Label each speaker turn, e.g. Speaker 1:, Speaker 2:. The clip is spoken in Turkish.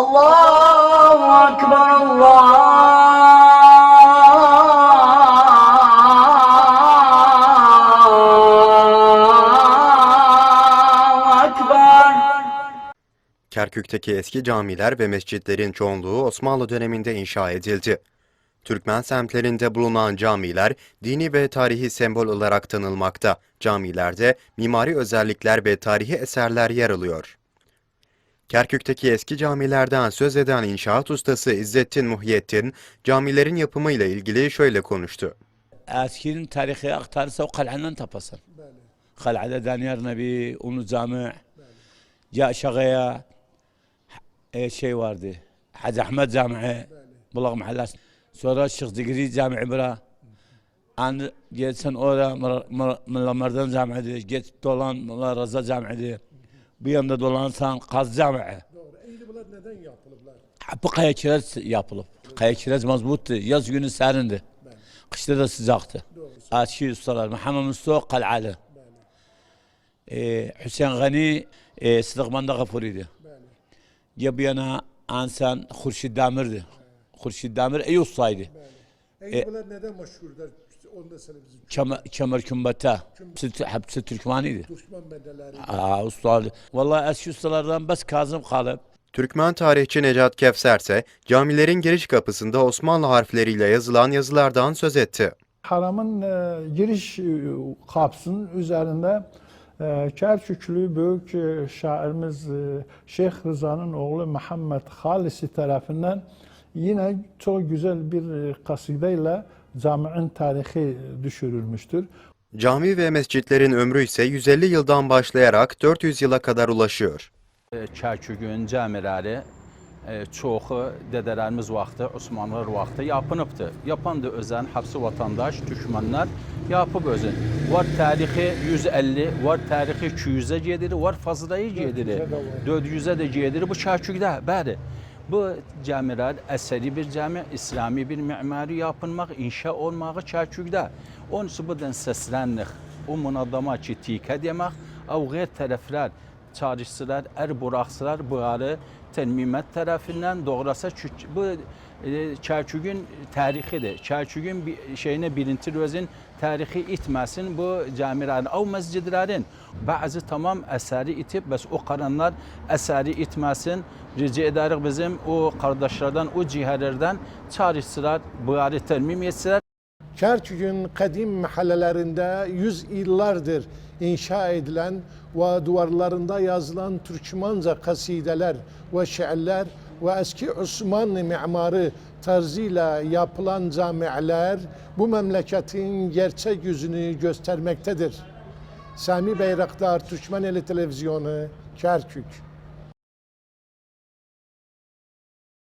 Speaker 1: الله أكبر الله أكبر
Speaker 2: Kerkük'teki eski camiler ve mescitlerin çoğunluğu Osmanlı döneminde inşa edildi. Türkmen semtlerinde bulunan camiler dini ve tarihi sembol olarak tanınmakta. Camilerde mimari özellikler ve tarihi eserler yer alıyor. Kerkük'teki eski camilerden söz eden inşaat ustası İzzettin Muhyiddin, camilerin yapımıyla ilgili şöyle konuştu.
Speaker 3: Eskirin tarihi aktarırsa o kal'adan tapasın. Kal'ada Danyar Nebi, Unu Cami, ya aşağıya e, şey vardı. Hacı Ahmet Camii, Bulak Mahallesi. Sonra Şeyh Zikri Camii bura. An geçsen oraya Mulla Merdan Camii'di. Geç dolan Mulla Raza Camii'di. Bir yanda dolansan Kaz Camii.
Speaker 4: Doğru. Neden yapılıblar?
Speaker 3: Bu kaya kireç yapılıp. Kaya kireç mazbuttu. Yaz günü serindi. Kışta da sıcaktı. Aşi ustalar. Muhammed Mustafa Kal'alı. Ee, Hüseyin Gani e, Sıdıkman'da Gafuri'di. Ya bir yana Ansan Hurşid Damir'di. Hurşid Damir iyi ustaydı.
Speaker 4: İyi bunlar neden meşhurlar? Onu da sana bizim
Speaker 3: Kemer, kemer kümbete. Hepsi, hepsi Türkmeniydi.
Speaker 4: Türkmen bedeleri.
Speaker 3: Aa, ustaydı. Vallahi eski ustalardan bas Kazım kalıp.
Speaker 2: Türkmen tarihçi Necat Kevser ise camilerin giriş kapısında Osmanlı harfleriyle yazılan yazılardan söz etti.
Speaker 5: Haramın e, giriş e, kapısının üzerinde e, Kerküklü büyük e, şairimiz e, Şeyh Rıza'nın oğlu Muhammed Halisi tarafından yine çok güzel bir e, kasideyle camiin tarihi düşürülmüştür.
Speaker 2: Cami ve mescitlerin ömrü ise 150 yıldan başlayarak 400 yıla kadar ulaşıyor.
Speaker 6: Kərkügün cəmiləri e, çoxu dədələrimiz vaxtı, Osmanlılar vaxtı yapınıbdı. Yapan da özən həbsi vatandaş, düşmənlər yapıb özün. Var tarixi 150, var tarixi 200-ə gedir, var fazlaya gedir. 400-ə də gedir. Bu Kərkükdə, bəli. Bu cəmilər əsəri bir cəmi, İslami bir memari yapınmaq, inşa olmağı Kərkükdə. Onun üçün bu den səslənlik, o münadama ki, tikə demək, av qeyr tərəflər çağrışçılar, er buraxçılar bunları Telmimət tərəfindən doğrasa bu e, Kərkügün tarixidir. Kərkügün bir, şeyinə birinci rözün tarixi itməsin bu camilərin, o məscidlərin bəzi tamam əsəri itib, bəs o qaranlar əsəri itməsin. Rica edərik bizim o qardaşlardan, o cihərlərdən çağrışçılar bunları termim etsinlər.
Speaker 4: Kerkük'ün kadim mahallelerinde yüz yıllardır inşa edilen ve duvarlarında yazılan Türkmenca kasideler ve şiirler ve eski Osmanlı mimarı tarzıyla yapılan camiler bu memleketin gerçek yüzünü göstermektedir. Sami Bayraktar, Türkmeneli Televizyonu, Kerkük.